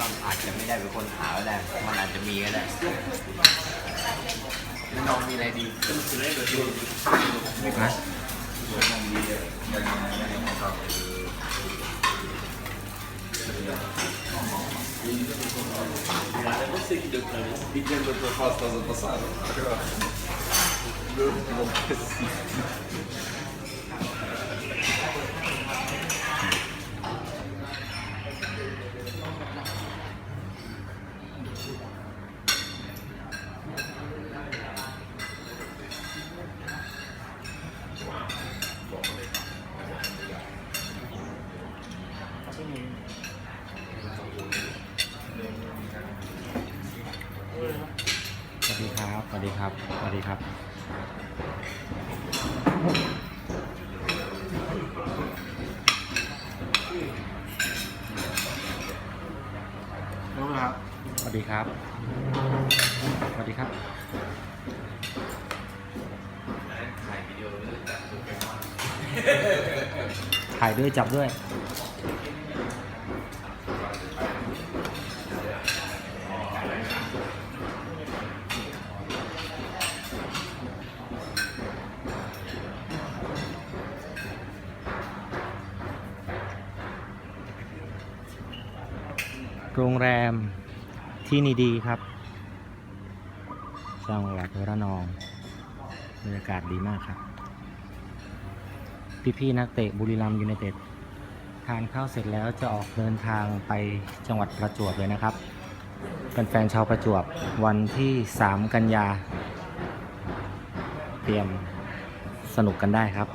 บางอาจจะไม่ได้เป็นคนหาก็ได้ มันอาจจะมีก็ได้แล้วน้องมีอะไรดีนะ วัสดีครับ สวัสดีครับ สวัสดีครับ รู้ไหมครับสวัสดีครับ สวัสดีครับ ถ่ายด้วยจับด้วย โรงแรมที่นี่ดีครับจังหวัดระนองบรรยากาศดีมากครับ พี่ๆนักเตะบุรีรัมย์ยูไนเต็ดทานข้าวเสร็จแล้วจะออกเดินทางไปจังหวัดประจวบเลยนะครับเป็นแฟนๆชาวประจวบวันที่ 3 กันยา เตรียมสนุกกันได้ครับ